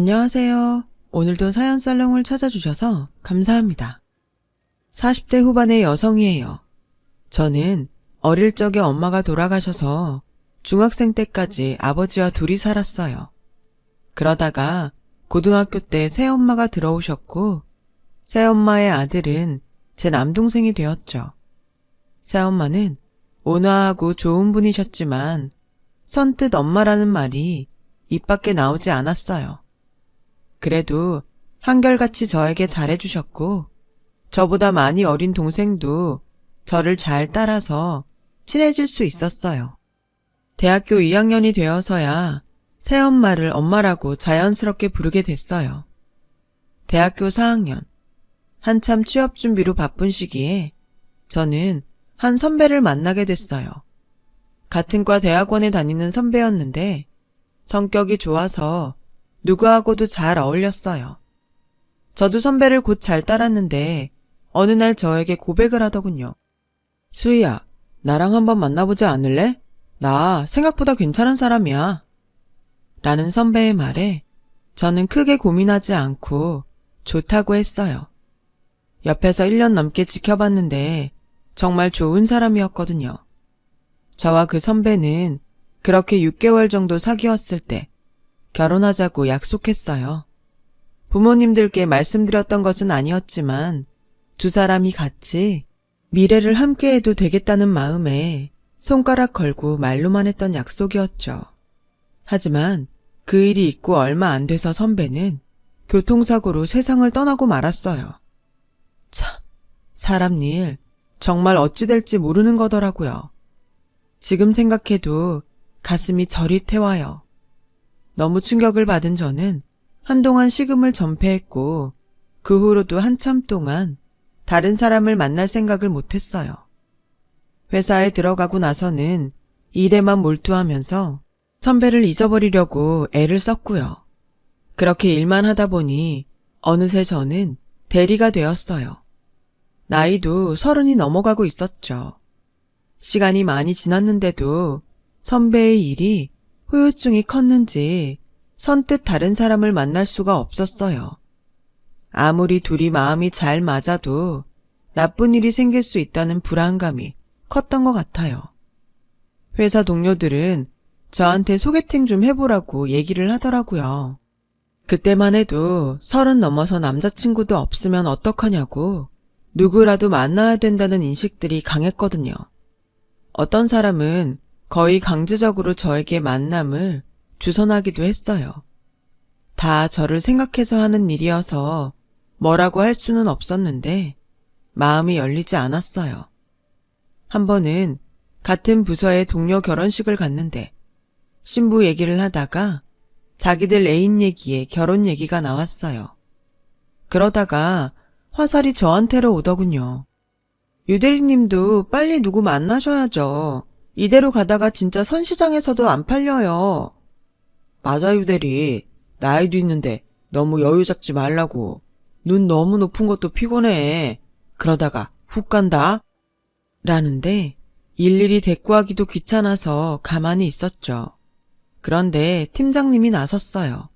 안녕하세요. 오늘도 사연 살롱을 찾아주셔서 감사합니다. 40대 후반의 여성이에요. 저는 어릴 적에 엄마가 돌아가셔서 중학생 때까지 아버지와 둘이 살았어요. 그러다가 고등학교 때 새엄마가 들어오셨고, 새엄마의 아들은 제 남동생이 되었죠. 새엄마는 온화하고 좋은 분이셨지만, 선뜻 엄마라는 말이 입 밖에 나오지 않았어요. 그래도 한결같이 저에게 잘해주셨고, 저보다 많이 어린 동생도 저를 잘 따라서 친해질 수 있었어요. 대학교 2학년이 되어서야 새엄마를 엄마라고 자연스럽게 부르게 됐어요. 대학교 4학년. 한참 취업 준비로 바쁜 시기에 저는 한 선배를 만나게 됐어요. 같은 과 대학원에 다니는 선배였는데 성격이 좋아서 누구하고도 잘 어울렸어요. 저도 선배를 곧 잘 따랐는데 어느 날 저에게 고백을 하더군요. 수희야, 나랑 한번 만나보지 않을래? 나 생각보다 괜찮은 사람이야. 라는 선배의 말에 저는 크게 고민하지 않고 좋다고 했어요. 옆에서 1년 넘게 지켜봤는데 정말 좋은 사람이었거든요. 저와 그 선배는 그렇게 6개월 정도 사귀었을 때 결혼하자고 약속했어요. 부모님들께 말씀드렸던 것은 아니었지만 두 사람이 같이 미래를 함께해도 되겠다는 마음에 손가락 걸고 말로만 했던 약속이었죠. 하지만 그 일이 있고 얼마 안 돼서 선배는 교통사고로 세상을 떠나고 말았어요. 참, 사람 일 정말 어찌 될지 모르는 거더라고요. 지금 생각해도 가슴이 저리 태워요. 너무 충격을 받은 저는 한동안 식음을 전폐했고 그 후로도 한참 동안 다른 사람을 만날 생각을 못했어요. 회사에 들어가고 나서는 일에만 몰두하면서 선배를 잊어버리려고 애를 썼고요. 그렇게 일만 하다 보니 어느새 저는 대리가 되었어요. 나이도 서른이 넘어가고 있었죠. 시간이 많이 지났는데도 선배의 일이 후유증이 컸는지 선뜻 다른 사람을 만날 수가 없었어요. 아무리 둘이 마음이 잘 맞아도 나쁜 일이 생길 수 있다는 불안감이 컸던 것 같아요. 회사 동료들은 저한테 소개팅 좀 해보라고 얘기를 하더라고요. 그때만 해도 서른 넘어서 남자친구도 없으면 어떡하냐고 누구라도 만나야 된다는 인식들이 강했거든요. 어떤 사람은 거의 강제적으로 저에게 만남을 주선하기도 했어요. 다 저를 생각해서 하는 일이어서 뭐라고 할 수는 없었는데 마음이 열리지 않았어요. 한 번은 같은 부서의 동료 결혼식을 갔는데 신부 얘기를 하다가 자기들 애인 얘기에 결혼 얘기가 나왔어요. 그러다가 화살이 저한테로 오더군요. 유대리님도 빨리 누구 만나셔야죠. 이대로 가다가 진짜 선시장에서도 안 팔려요. 맞아, 유대리. 나이도 있는데 너무 여유 잡지 말라고. 눈 너무 높은 것도 피곤해. 그러다가 훅 간다. 라는데 일일이 대꾸하기도 귀찮아서 가만히 있었죠. 그런데 팀장님이 나섰어요.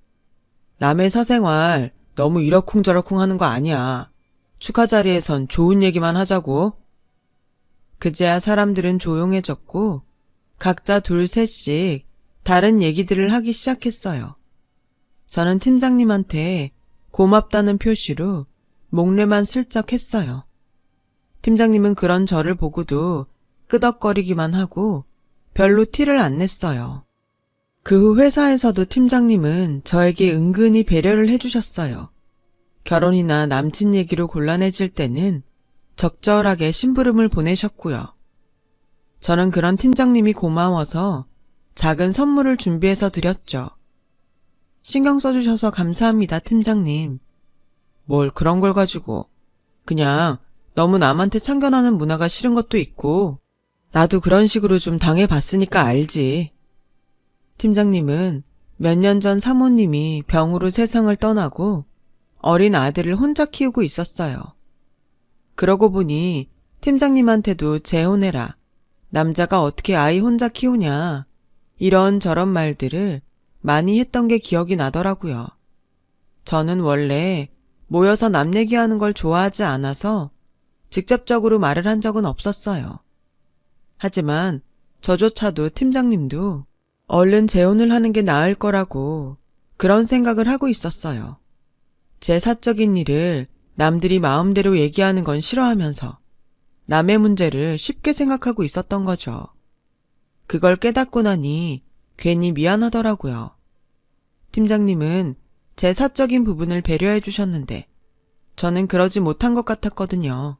남의 사생활 너무 이러쿵저러쿵 하는 거 아니야. 축하 자리에선 좋은 얘기만 하자고. 그제야 사람들은 조용해졌고 각자 둘 셋씩 다른 얘기들을 하기 시작했어요. 저는 팀장님한테 고맙다는 표시로 목례만 슬쩍 했어요. 팀장님은 그런 저를 보고도 끄덕거리기만 하고 별로 티를 안 냈어요. 그 후 회사에서도 팀장님은 저에게 은근히 배려를 해주셨어요. 결혼이나 남친 얘기로 곤란해질 때는 적절하게 심부름을 보내셨고요. 저는 그런 팀장님이 고마워서 작은 선물을 준비해서 드렸죠. 신경 써주셔서 감사합니다, 팀장님. 뭘 그런 걸 가지고. 그냥 너무 남한테 참견하는 문화가 싫은 것도 있고, 나도 그런 식으로 좀 당해봤으니까 알지. 팀장님은 몇 년 전 사모님이 병으로 세상을 떠나고 어린 아들을 혼자 키우고 있었어요. 그러고 보니 팀장님한테도 재혼해라. 남자가 어떻게 아이 혼자 키우냐. 이런 저런 말들을 많이 했던 게 기억이 나더라고요. 저는 원래 모여서 남 얘기하는 걸 좋아하지 않아서 직접적으로 말을 한 적은 없었어요. 하지만 저조차도 팀장님도 얼른 재혼을 하는 게 나을 거라고 그런 생각을 하고 있었어요. 제 사적인 일을 남들이 마음대로 얘기하는 건 싫어하면서 남의 문제를 쉽게 생각하고 있었던 거죠. 그걸 깨닫고 나니 괜히 미안하더라고요. 팀장님은 제 사적인 부분을 배려해 주셨는데 저는 그러지 못한 것 같았거든요.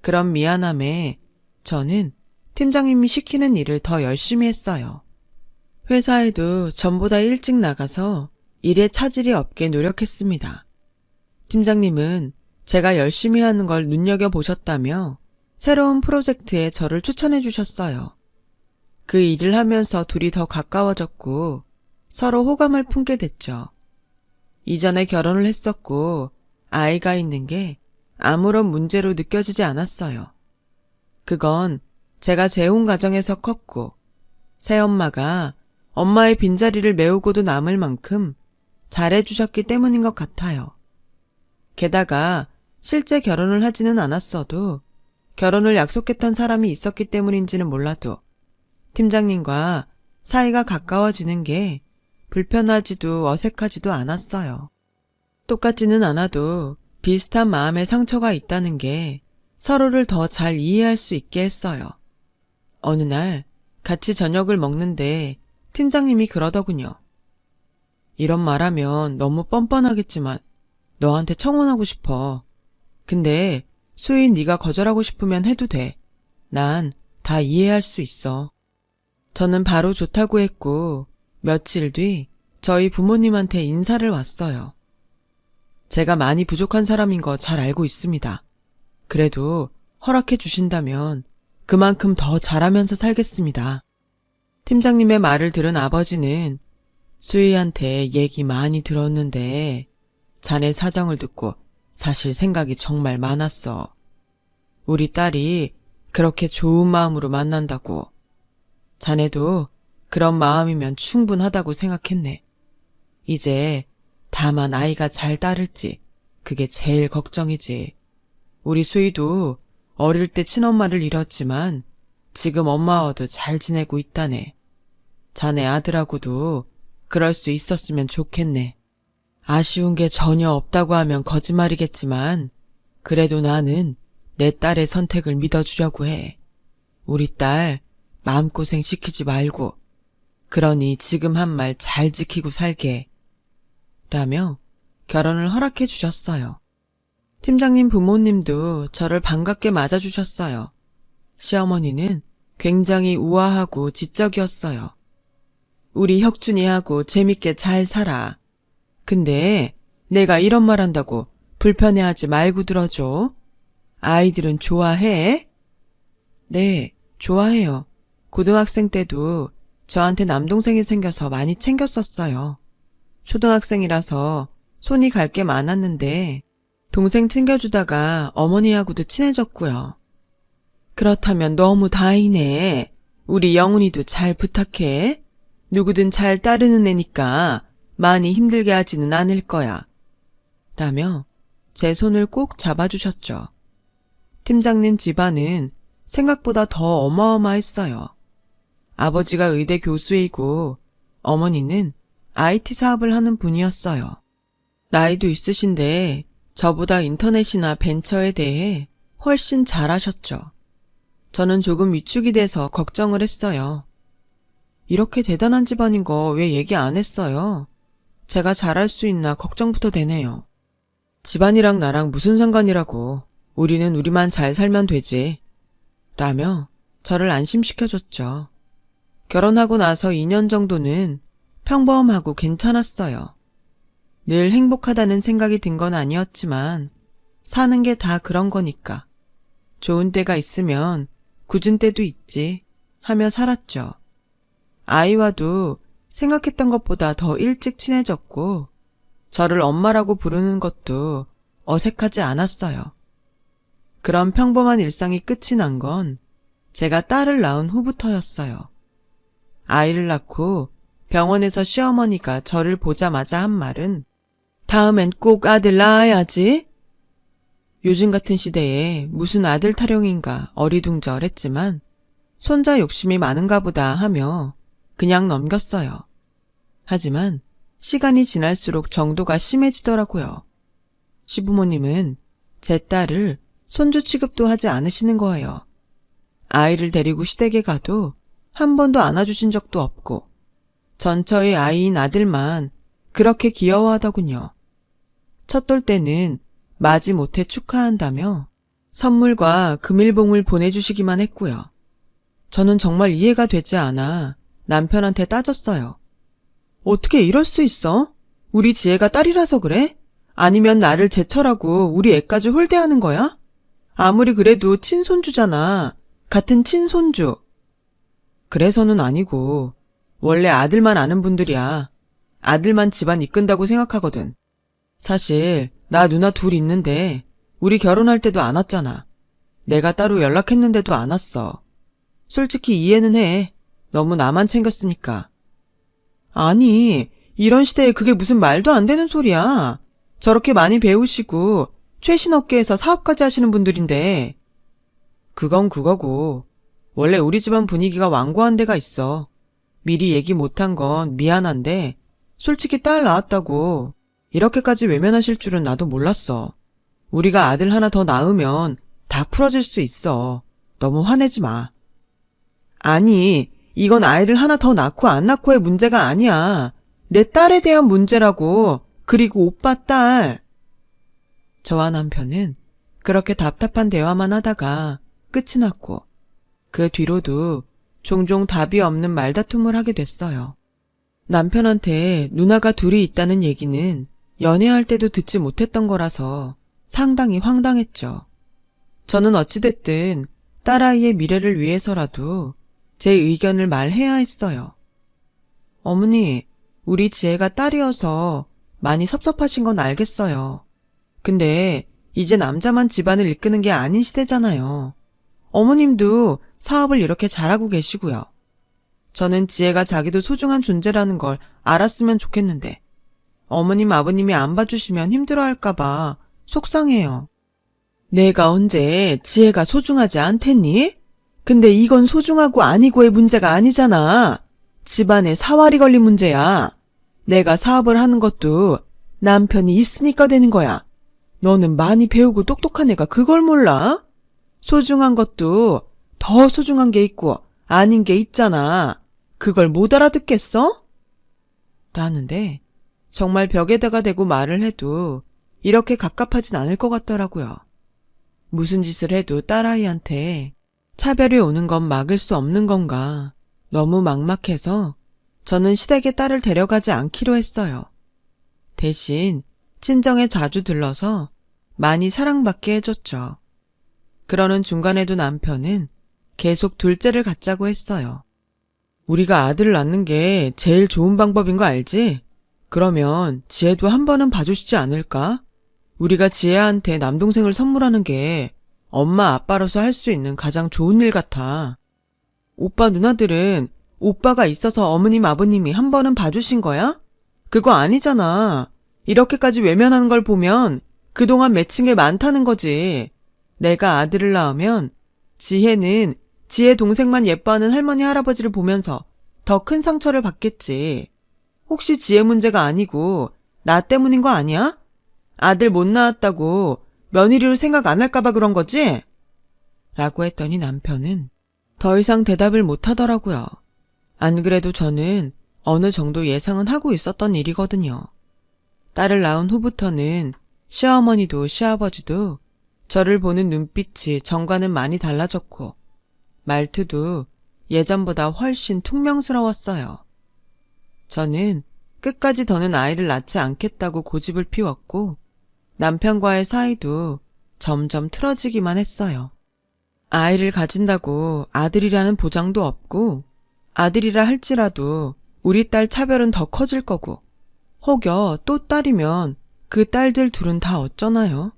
그런 미안함에 저는 팀장님이 시키는 일을 더 열심히 했어요. 회사에도 전보다 일찍 나가서 일에 차질이 없게 노력했습니다. 팀장님은 제가 열심히 하는 걸 눈여겨보셨다며 새로운 프로젝트에 저를 추천해 주셨어요. 그 일을 하면서 둘이 더 가까워졌고 서로 호감을 품게 됐죠. 이전에 결혼을 했었고 아이가 있는 게 아무런 문제로 느껴지지 않았어요. 그건 제가 재혼 가정에서 컸고 새엄마가 엄마의 빈자리를 메우고도 남을 만큼 잘해주셨기 때문인 것 같아요. 게다가 실제 결혼을 하지는 않았어도 결혼을 약속했던 사람이 있었기 때문인지는 몰라도 팀장님과 사이가 가까워지는 게 불편하지도 어색하지도 않았어요. 똑같지는 않아도 비슷한 마음의 상처가 있다는 게 서로를 더 잘 이해할 수 있게 했어요. 어느 날 같이 저녁을 먹는데 팀장님이 그러더군요. 이런 말하면 너무 뻔뻔하겠지만 너한테 청혼하고 싶어. 근데 수인 네가 거절하고 싶으면 해도 돼. 난 다 이해할 수 있어. 저는 바로 좋다고 했고 며칠 뒤 저희 부모님한테 인사를 왔어요. 제가 많이 부족한 사람인 거 잘 알고 있습니다. 그래도 허락해 주신다면 그만큼 더 잘하면서 살겠습니다. 팀장님의 말을 들은 아버지는 수희한테 얘기 많이 들었는데 자네 사정을 듣고 사실 생각이 정말 많았어. 우리 딸이 그렇게 좋은 마음으로 만난다고. 자네도 그런 마음이면 충분하다고 생각했네. 이제 다만 아이가 잘 따를지 그게 제일 걱정이지. 우리 수희도 어릴 때 친엄마를 잃었지만 지금 엄마와도 잘 지내고 있다네. 자네 아들하고도 그럴 수 있었으면 좋겠네. 아쉬운 게 전혀 없다고 하면 거짓말이겠지만 그래도 나는 내 딸의 선택을 믿어주려고 해. 우리 딸 마음고생 시키지 말고 그러니 지금 한 말 잘 지키고 살게. 라며 결혼을 허락해 주셨어요. 팀장님 부모님도 저를 반갑게 맞아주셨어요. 시어머니는 굉장히 우아하고 지적이었어요. 우리 혁준이하고 재밌게 잘 살아. 근데 내가 이런 말 한다고 불편해하지 말고 들어줘. 아이들은 좋아해? 네, 좋아해요. 고등학생 때도 저한테 남동생이 생겨서 많이 챙겼었어요. 초등학생이라서 손이 갈 게 많았는데 동생 챙겨주다가 어머니하고도 친해졌고요. 그렇다면 너무 다행이네. 우리 영훈이도 잘 부탁해. 누구든 잘 따르는 애니까 많이 힘들게 하지는 않을 거야. 라며 제 손을 꼭 잡아주셨죠. 팀장님 집안은 생각보다 더 어마어마했어요. 아버지가 의대 교수이고 어머니는 IT 사업을 하는 분이었어요. 나이도 있으신데 저보다 인터넷이나 벤처에 대해 훨씬 잘하셨죠. 저는 조금 위축이 돼서 걱정을 했어요. 이렇게 대단한 집안인 거 왜 얘기 안 했어요? 제가 잘할 수 있나 걱정부터 되네요. 집안이랑 나랑 무슨 상관이라고. 우리는 우리만 잘 살면 되지. 라며 저를 안심시켜줬죠. 결혼하고 나서 2년 정도는 평범하고 괜찮았어요. 늘 행복하다는 생각이 든 건 아니었지만 사는 게 다 그런 거니까. 좋은 때가 있으면 굳은 때도 있지 하며 살았죠. 아이와도 생각했던 것보다 더 일찍 친해졌고 저를 엄마라고 부르는 것도 어색하지 않았어요. 그런 평범한 일상이 끝이 난 건 제가 딸을 낳은 후부터였어요. 아이를 낳고 병원에서 시어머니가 저를 보자마자 한 말은 다음엔 꼭 아들 낳아야지. 요즘 같은 시대에 무슨 아들 타령인가 어리둥절했지만 손자 욕심이 많은가 보다 하며 그냥 넘겼어요. 하지만 시간이 지날수록 정도가 심해지더라고요. 시부모님은 제 딸을 손주 취급도 하지 않으시는 거예요. 아이를 데리고 시댁에 가도 한 번도 안아주신 적도 없고 전처의 아이인 아들만 그렇게 귀여워하더군요. 첫돌 때는 마지 못해 축하한다며 선물과 금일봉을 보내주시기만 했고요. 저는 정말 이해가 되지 않아 남편한테 따졌어요. 어떻게 이럴 수 있어? 우리 지혜가 딸이라서 그래? 아니면 나를 제철하고 우리 애까지 홀대하는 거야? 아무리 그래도 친손주잖아. 같은 친손주. 그래서는 아니고, 원래 아들만 아는 분들이야. 아들만 집안 이끈다고 생각하거든. 사실, 나 누나 둘 있는데, 우리 결혼할 때도 안 왔잖아. 내가 따로 연락했는데도 안 왔어. 솔직히 이해는 해. 너무 나만 챙겼으니까. 아니, 이런 시대에 그게 무슨 말도 안 되는 소리야. 저렇게 많이 배우시고, 최신 업계에서 사업까지 하시는 분들인데. 그건 그거고, 원래 우리 집안 분위기가 완고한 데가 있어. 미리 얘기 못한 건 미안한데, 솔직히 딸 낳았다고, 이렇게까지 외면하실 줄은 나도 몰랐어. 우리가 아들 하나 더 낳으면 다 풀어질 수 있어. 너무 화내지 마. 아니, 이건 아이를 하나 더 낳고 안 낳고의 문제가 아니야. 내 딸에 대한 문제라고. 그리고 오빠 딸. 저와 남편은 그렇게 답답한 대화만 하다가 끝이 났고, 그 뒤로도 종종 답이 없는 말다툼을 하게 됐어요. 남편한테 누나가 둘이 있다는 얘기는 연애할 때도 듣지 못했던 거라서 상당히 황당했죠. 저는 어찌됐든 딸아이의 미래를 위해서라도 제 의견을 말해야 했어요. 어머니, 우리 지혜가 딸이어서 많이 섭섭하신 건 알겠어요. 근데 이제 남자만 집안을 이끄는 게 아닌 시대잖아요. 어머님도 사업을 이렇게 잘하고 계시고요. 저는 지혜가 자기도 소중한 존재라는 걸 알았으면 좋겠는데 어머님 아버님이 안 봐주시면 힘들어할까봐 속상해요. 내가 언제 지혜가 소중하지 않겠니? 근데 이건 소중하고 아니고의 문제가 아니잖아. 집안에 사활이 걸린 문제야. 내가 사업을 하는 것도 남편이 있으니까 되는 거야. 너는 많이 배우고 똑똑한 애가 그걸 몰라? 소중한 것도 더 소중한 게 있고 아닌 게 있잖아. 그걸 못 알아듣겠어? 라는데 정말 벽에다가 대고 말을 해도 이렇게 갑갑하진 않을 것 같더라고요. 무슨 짓을 해도 딸아이한테 차별이 오는 건 막을 수 없는 건가 너무 막막해서 저는 시댁에 딸을 데려가지 않기로 했어요. 대신 친정에 자주 들러서 많이 사랑받게 해줬죠. 그러는 중간에도 남편은 계속 둘째를 갖자고 했어요. 우리가 아들을 낳는 게 제일 좋은 방법인 거 알지? 그러면 지혜도 한 번은 봐주시지 않을까? 우리가 지혜한테 남동생을 선물하는 게 엄마 아빠로서 할 수 있는 가장 좋은 일 같아. 오빠 누나들은 오빠가 있어서 어머님 아버님이 한 번은 봐주신 거야? 그거 아니잖아. 이렇게까지 외면하는 걸 보면 그동안 맺힌 게 많다는 거지. 내가 아들을 낳으면 지혜는 지혜 동생만 예뻐하는 할머니 할아버지를 보면서 더 큰 상처를 받겠지. 혹시 지혜 문제가 아니고 나 때문인 거 아니야? 아들 못 낳았다고 며느리로 생각 안 할까봐 그런 거지? 라고 했더니 남편은 더 이상 대답을 못 하더라고요. 안 그래도 저는 어느 정도 예상은 하고 있었던 일이거든요. 딸을 낳은 후부터는 시어머니도 시아버지도 저를 보는 눈빛이 정과는 많이 달라졌고 말투도 예전보다 훨씬 퉁명스러웠어요. 저는 끝까지 더는 아이를 낳지 않겠다고 고집을 피웠고 남편과의 사이도 점점 틀어지기만 했어요. 아이를 가진다고 아들이라는 보장도 없고 아들이라 할지라도 우리 딸 차별은 더 커질 거고 혹여 또 딸이면 그 딸들 둘은 다 어쩌나요?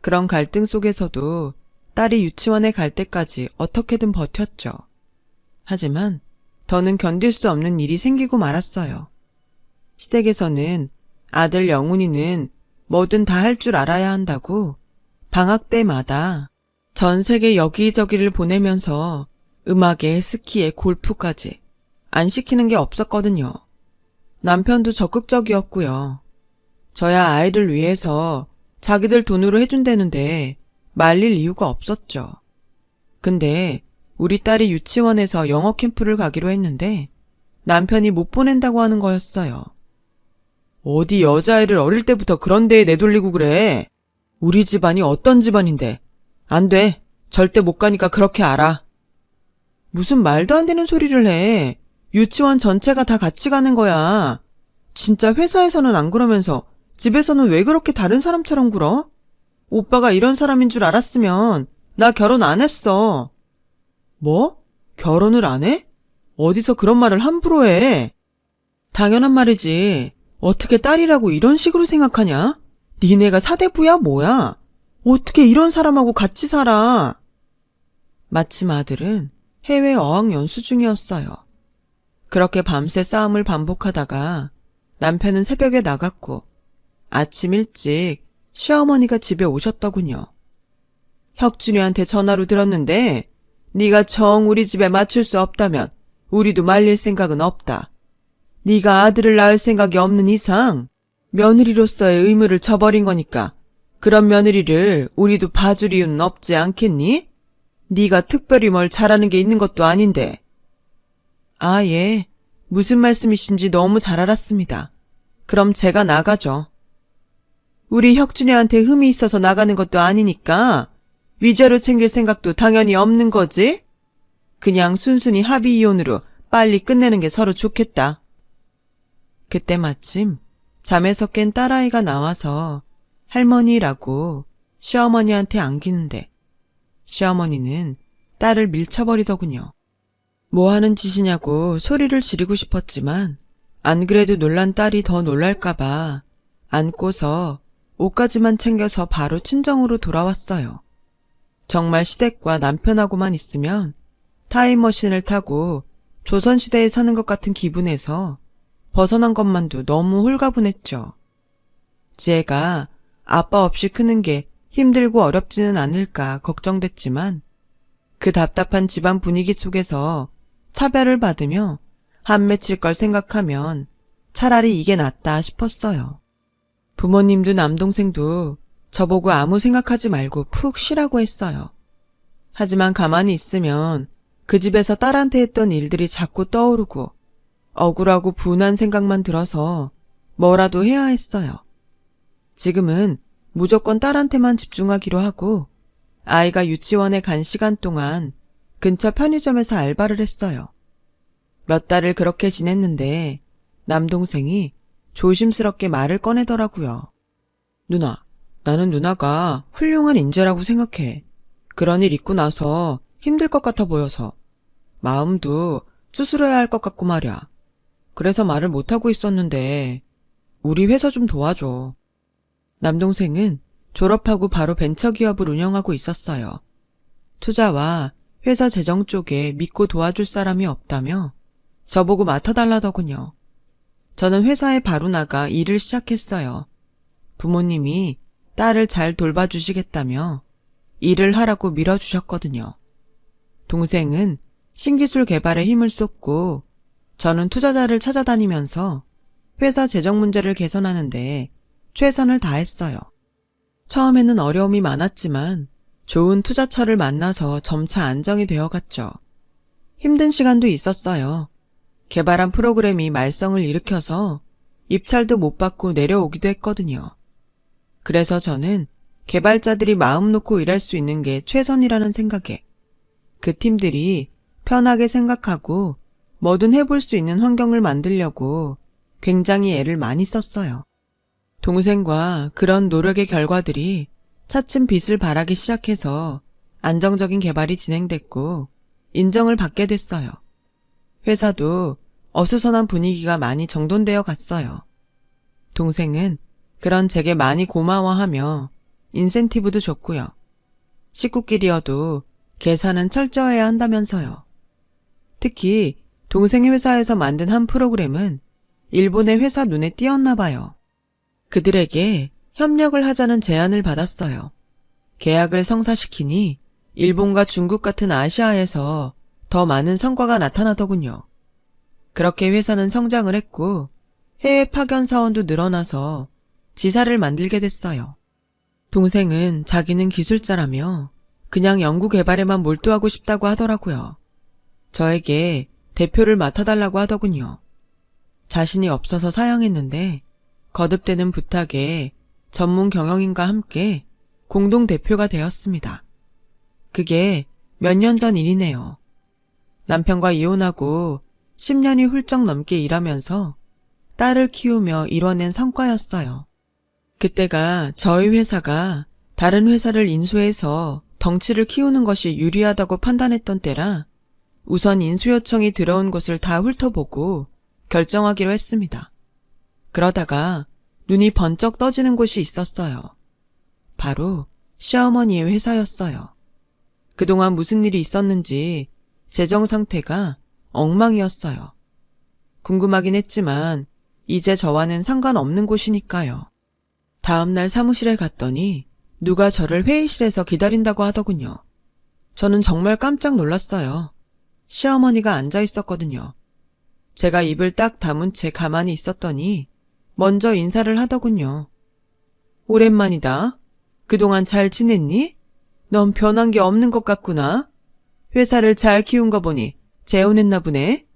그런 갈등 속에서도 딸이 유치원에 갈 때까지 어떻게든 버텼죠. 하지만 더는 견딜 수 없는 일이 생기고 말았어요. 시댁에서는 아들 영훈이는 뭐든 다 할 줄 알아야 한다고 방학 때마다 전 세계 여기저기를 보내면서 음악에 스키에 골프까지 안 시키는 게 없었거든요. 남편도 적극적이었고요. 저야 아이를 위해서 자기들 돈으로 해준다는데 말릴 이유가 없었죠. 근데 우리 딸이 유치원에서 영어 캠프를 가기로 했는데 남편이 못 보낸다고 하는 거였어요. 어디 여자아이를 어릴 때부터 그런 데에 내돌리고 그래. 우리 집안이 어떤 집안인데. 안 돼. 절대 못 가니까 그렇게 알아. 무슨 말도 안 되는 소리를 해. 유치원 전체가 다 같이 가는 거야. 진짜 회사에서는 안 그러면서 집에서는 왜 그렇게 다른 사람처럼 굴어? 오빠가 이런 사람인 줄 알았으면 나 결혼 안 했어. 뭐? 결혼을 안 해? 어디서 그런 말을 함부로 해? 당연한 말이지. 어떻게 딸이라고 이런 식으로 생각하냐? 니네가 사대부야 뭐야? 어떻게 이런 사람하고 같이 살아? 마침 아들은 해외 어학 연수 중이었어요. 그렇게 밤새 싸움을 반복하다가 남편은 새벽에 나갔고 아침 일찍 시어머니가 집에 오셨더군요. 혁준이한테 전화로 들었는데 네가 정 우리 집에 맞출 수 없다면 우리도 말릴 생각은 없다. 네가 아들을 낳을 생각이 없는 이상 며느리로서의 의무를 저버린 거니까 그런 며느리를 우리도 봐줄 이유는 없지 않겠니? 네가 특별히 뭘 잘하는 게 있는 것도 아닌데. 아, 예. 무슨 말씀이신지 너무 잘 알았습니다. 그럼 제가 나가죠. 우리 혁준이한테 흠이 있어서 나가는 것도 아니니까 위자료 챙길 생각도 당연히 없는 거지? 그냥 순순히 합의 이혼으로 빨리 끝내는 게 서로 좋겠다. 그때 마침 잠에서 깬 딸아이가 나와서 할머니라고 시어머니한테 안기는데 시어머니는 딸을 밀쳐버리더군요. 뭐 하는 짓이냐고 소리를 지르고 싶었지만 안 그래도 놀란 딸이 더 놀랄까봐 안고서 옷까지만 챙겨서 바로 친정으로 돌아왔어요. 정말 시댁과 남편하고만 있으면 타임머신을 타고 조선시대에 사는 것 같은 기분에서 벗어난 것만도 너무 홀가분했죠. 지혜가 아빠 없이 크는 게 힘들고 어렵지는 않을까 걱정됐지만 그 답답한 집안 분위기 속에서 차별을 받으며 한 맺힐 걸 생각하면 차라리 이게 낫다 싶었어요. 부모님도 남동생도 저보고 아무 생각하지 말고 푹 쉬라고 했어요. 하지만 가만히 있으면 그 집에서 딸한테 했던 일들이 자꾸 떠오르고 억울하고 분한 생각만 들어서 뭐라도 해야 했어요. 지금은 무조건 딸한테만 집중하기로 하고 아이가 유치원에 간 시간 동안 근처 편의점에서 알바를 했어요. 몇 달을 그렇게 지냈는데 남동생이 조심스럽게 말을 꺼내더라고요. 누나, 나는 누나가 훌륭한 인재라고 생각해. 그런 일 있고 나서 힘들 것 같아 보여서. 마음도 추스려야 할 것 같고 말이야. 그래서 말을 못하고 있었는데, 우리 회사 좀 도와줘. 남동생은 졸업하고 바로 벤처기업을 운영하고 있었어요. 투자와 회사 재정 쪽에 믿고 도와줄 사람이 없다며 저보고 맡아달라더군요. 저는 회사에 바로 나가 일을 시작했어요. 부모님이 딸을 잘 돌봐주시겠다며 일을 하라고 밀어주셨거든요. 동생은 신기술 개발에 힘을 쏟고 저는 투자자를 찾아다니면서 회사 재정 문제를 개선하는데 최선을 다했어요. 처음에는 어려움이 많았지만 좋은 투자처를 만나서 점차 안정이 되어갔죠. 힘든 시간도 있었어요. 개발한 프로그램이 말썽을 일으켜서 입찰도 못 받고 내려오기도 했거든요. 그래서 저는 개발자들이 마음 놓고 일할 수 있는 게 최선이라는 생각에 그 팀들이 편하게 생각하고 뭐든 해볼 수 있는 환경을 만들려고 굉장히 애를 많이 썼어요. 동생과 그런 노력의 결과들이 차츰 빛을 발하기 시작해서 안정적인 개발이 진행됐고 인정을 받게 됐어요. 회사도 어수선한 분위기가 많이 정돈되어 갔어요. 동생은 그런 제게 많이 고마워하며 인센티브도 줬고요. 식구끼리여도 계산은 철저해야 한다면서요. 특히 동생의 회사에서 만든 한 프로그램은 일본의 회사 눈에 띄었나 봐요. 그들에게 협력을 하자는 제안을 받았어요. 계약을 성사시키니 일본과 중국 같은 아시아에서 더 많은 성과가 나타나더군요. 그렇게 회사는 성장을 했고 해외 파견 사원도 늘어나서 지사를 만들게 됐어요. 동생은 자기는 기술자라며 그냥 연구 개발에만 몰두하고 싶다고 하더라고요. 저에게 대표를 맡아달라고 하더군요. 자신이 없어서 사양했는데 거듭되는 부탁에 전문 경영인과 함께 공동 대표가 되었습니다. 그게 몇 년 전 일이네요. 남편과 이혼하고 10년이 훌쩍 넘게 일하면서 딸을 키우며 이뤄낸 성과였어요. 그때가 저희 회사가 다른 회사를 인수해서 덩치를 키우는 것이 유리하다고 판단했던 때라 우선 인수 요청이 들어온 곳을 다 훑어보고 결정하기로 했습니다. 그러다가 눈이 번쩍 떠지는 곳이 있었어요. 바로 시어머니의 회사였어요. 그동안 무슨 일이 있었는지 재정 상태가 엉망이었어요. 궁금하긴 했지만 이제 저와는 상관없는 곳이니까요. 다음날 사무실에 갔더니 누가 저를 회의실에서 기다린다고 하더군요. 저는 정말 깜짝 놀랐어요. 시어머니가 앉아 있었거든요. 제가 입을 딱 다문 채 가만히 있었더니 먼저 인사를 하더군요. 오랜만이다. 그동안 잘 지냈니? 넌 변한 게 없는 것 같구나. 회사를 잘 키운 거 보니 재혼했나 보네.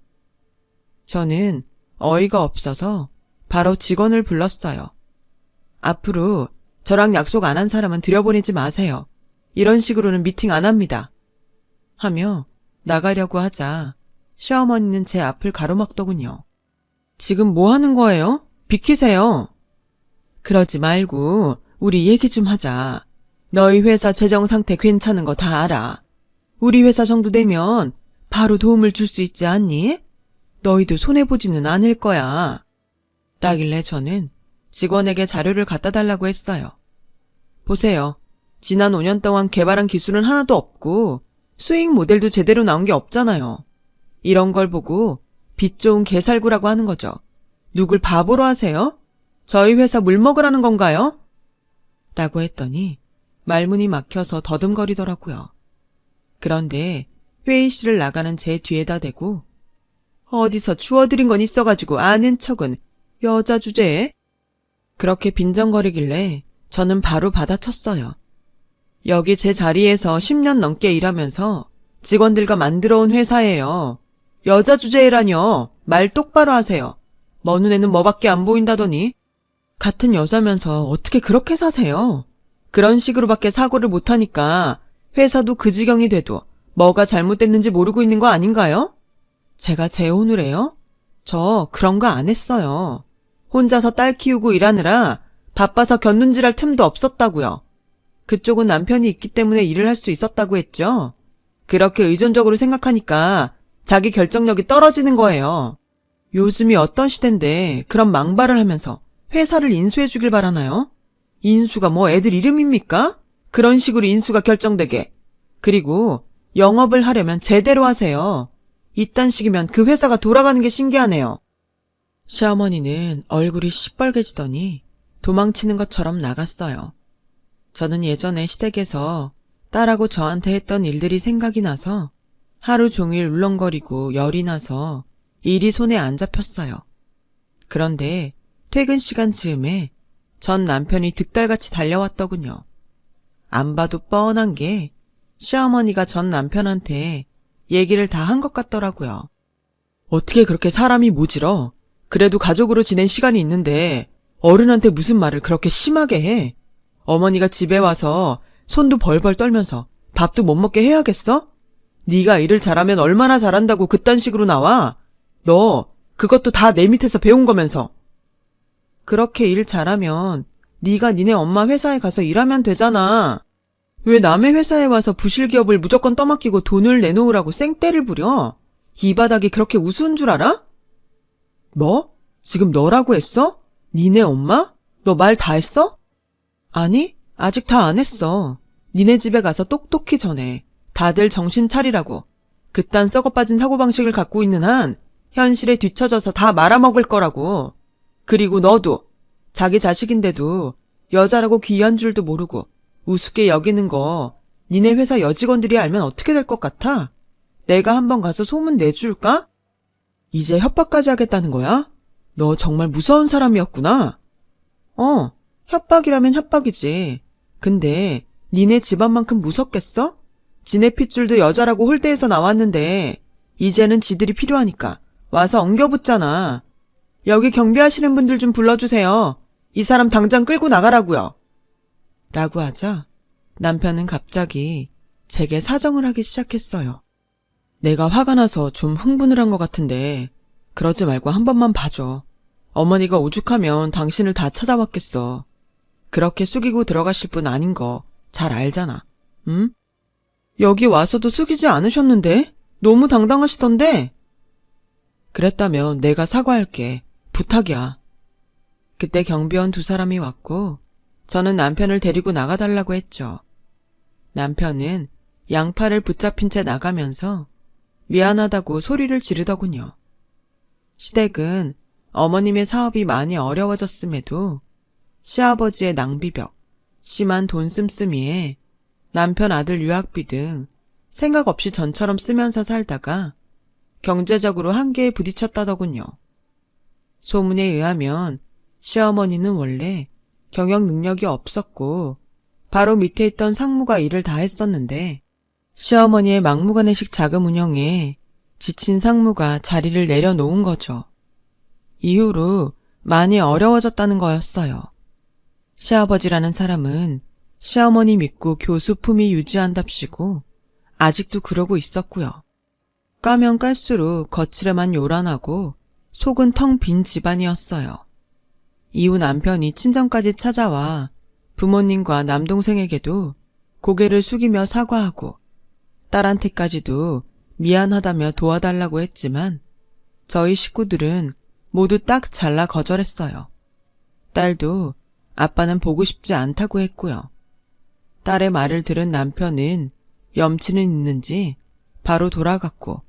저는 어이가 없어서 바로 직원을 불렀어요. 앞으로 저랑 약속 안 한 사람은 들여보내지 마세요. 이런 식으로는 미팅 안 합니다. 하며 나가려고 하자 시어머니는 제 앞을 가로막더군요. 지금 뭐 하는 거예요? 비키세요. 그러지 말고 우리 얘기 좀 하자. 너희 회사 재정 상태 괜찮은 거 다 알아. 우리 회사 정도 되면 바로 도움을 줄 수 있지 않니? 너희도 손해보지는 않을 거야. 따길래 저는 직원에게 자료를 갖다 달라고 했어요. 보세요. 지난 5년 동안 개발한 기술은 하나도 없고 수익 모델도 제대로 나온 게 없잖아요. 이런 걸 보고 빚 좋은 개살구라고 하는 거죠. 누굴 바보로 하세요? 저희 회사 물 먹으라는 건가요? 라고 했더니 말문이 막혀서 더듬거리더라고요. 그런데 회의실을 나가는 제 뒤에다 대고 어디서 주워들인 건 있어가지고 아는 척은 여자 주제에 그렇게 빈정거리길래 저는 바로 받아쳤어요. 여기 제 자리에서 10년 넘게 일하면서 직원들과 만들어 온 회사예요. 여자 주제라뇨. 말 똑바로 하세요. 먼 눈에는 뭐밖에 안 보인다더니 같은 여자면서 어떻게 그렇게 사세요? 그런 식으로밖에 사고를 못하니까 회사도 그 지경이 돼도 뭐가 잘못됐는지 모르고 있는 거 아닌가요? 제가 재혼을 해요? 저 그런 거 안 했어요. 혼자서 딸 키우고 일하느라 바빠서 곁눈질할 틈도 없었다고요. 그쪽은 남편이 있기 때문에 일을 할 수 있었다고 했죠. 그렇게 의존적으로 생각하니까 자기 결정력이 떨어지는 거예요. 요즘이 어떤 시대인데 그런 망발을 하면서 회사를 인수해 주길 바라나요? 인수가 뭐 애들 이름입니까? 그런 식으로 인수가 결정되게. 그리고 영업을 하려면 제대로 하세요. 이딴 식이면 그 회사가 돌아가는 게 신기하네요. 시어머니는 얼굴이 시뻘개지더니 도망치는 것처럼 나갔어요. 저는 예전에 시댁에서 딸하고 저한테 했던 일들이 생각이 나서 하루 종일 울렁거리고 열이 나서 일이 손에 안 잡혔어요. 그런데 퇴근 시간 즈음에 전 남편이 득달같이 달려왔더군요. 안 봐도 뻔한 게 시어머니가 전 남편한테 얘기를 다 한 것 같더라고요. 어떻게 그렇게 사람이 모질어? 그래도 가족으로 지낸 시간이 있는데 어른한테 무슨 말을 그렇게 심하게 해? 어머니가 집에 와서 손도 벌벌 떨면서 밥도 못 먹게 해야겠어? 네가 일을 잘하면 얼마나 잘한다고 그딴 식으로 나와? 너 그것도 다 내 밑에서 배운 거면서. 그렇게 일 잘하면 네가 니네 엄마 회사에 가서 일하면 되잖아. 왜 남의 회사에 와서 부실 기업을 무조건 떠맡기고 돈을 내놓으라고 생떼를 부려? 이 바닥이 그렇게 우스운 줄 알아? 뭐? 지금 너라고 했어? 니네 엄마? 너 말 다 했어? 아니, 아직 다 안 했어. 니네 집에 가서 똑똑히 전해. 다들 정신 차리라고. 그딴 썩어 빠진 사고방식을 갖고 있는 한 현실에 뒤처져서 다 말아먹을 거라고. 그리고 너도 자기 자식인데도 여자라고 귀한 줄도 모르고 우습게 여기는 거 니네 회사 여직원들이 알면 어떻게 될 것 같아? 내가 한번 가서 소문 내줄까? 이제 협박까지 하겠다는 거야? 너 정말 무서운 사람이었구나. 어, 협박이라면 협박이지. 근데 니네 집안만큼 무섭겠어? 지네 핏줄도 여자라고 홀대해서 나왔는데 이제는 지들이 필요하니까 와서 엉겨붙잖아. 여기 경비하시는 분들 좀 불러주세요. 이 사람 당장 끌고 나가라고요. 라고 하자 남편은 갑자기 제게 사정을 하기 시작했어요. 내가 화가 나서 좀 흥분을 한 것 같은데 그러지 말고 한 번만 봐줘. 어머니가 오죽하면 당신을 다 찾아왔겠어. 그렇게 숙이고 들어가실 분 아닌 거 잘 알잖아. 응? 여기 와서도 숙이지 않으셨는데? 너무 당당하시던데? 그랬다면 내가 사과할게. 부탁이야. 그때 경비원 두 사람이 왔고 저는 남편을 데리고 나가달라고 했죠. 남편은 양팔을 붙잡힌 채 나가면서 미안하다고 소리를 지르더군요. 시댁은 어머님의 사업이 많이 어려워졌음에도 시아버지의 낭비벽, 심한 돈 씀씀이에 남편 아들 유학비 등 생각 없이 전처럼 쓰면서 살다가 경제적으로 한계에 부딪혔다더군요. 소문에 의하면 시어머니는 원래 경영 능력이 없었고 바로 밑에 있던 상무가 일을 다 했었는데 시어머니의 막무가내식 자금 운영에 지친 상무가 자리를 내려놓은 거죠. 이후로 많이 어려워졌다는 거였어요. 시아버지라는 사람은 시어머니 믿고 교수 품위 유지한답시고 아직도 그러고 있었고요. 까면 깔수록 거칠에만 요란하고 속은 텅 빈 집안이었어요. 이후 남편이 친정까지 찾아와 부모님과 남동생에게도 고개를 숙이며 사과하고 딸한테까지도 미안하다며 도와달라고 했지만 저희 식구들은 모두 딱 잘라 거절했어요. 딸도 아빠는 보고 싶지 않다고 했고요. 딸의 말을 들은 남편은 염치는 있는지 바로 돌아갔고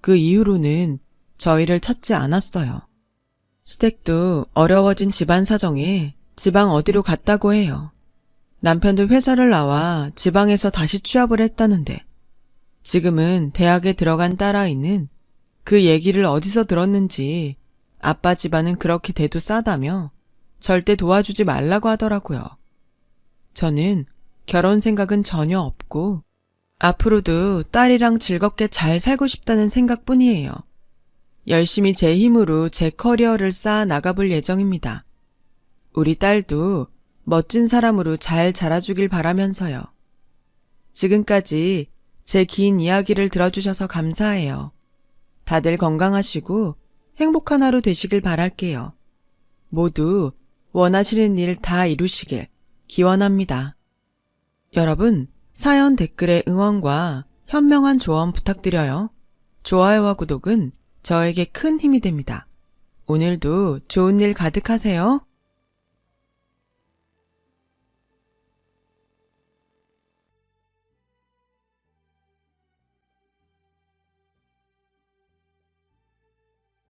그 이후로는 저희를 찾지 않았어요. 시댁도 어려워진 집안 사정에 지방 어디로 갔다고 해요. 남편도 회사를 나와 지방에서 다시 취업을 했다는데 지금은 대학에 들어간 딸아이는 그 얘기를 어디서 들었는지 아빠 집안은 그렇게 대도 싸다며 절대 도와주지 말라고 하더라고요. 저는 결혼 생각은 전혀 없고 앞으로도 딸이랑 즐겁게 잘 살고 싶다는 생각뿐이에요. 열심히 제 힘으로 제 커리어를 쌓아 나가볼 예정입니다. 우리 딸도 멋진 사람으로 잘 자라주길 바라면서요. 지금까지 제 긴 이야기를 들어주셔서 감사해요. 다들 건강하시고 행복한 하루 되시길 바랄게요. 모두 원하시는 일 다 이루시길 기원합니다. 여러분, 사연 댓글에 응원과 현명한 조언 부탁드려요. 좋아요와 구독은 저에게 큰 힘이 됩니다. 오늘도 좋은 일 가득하세요.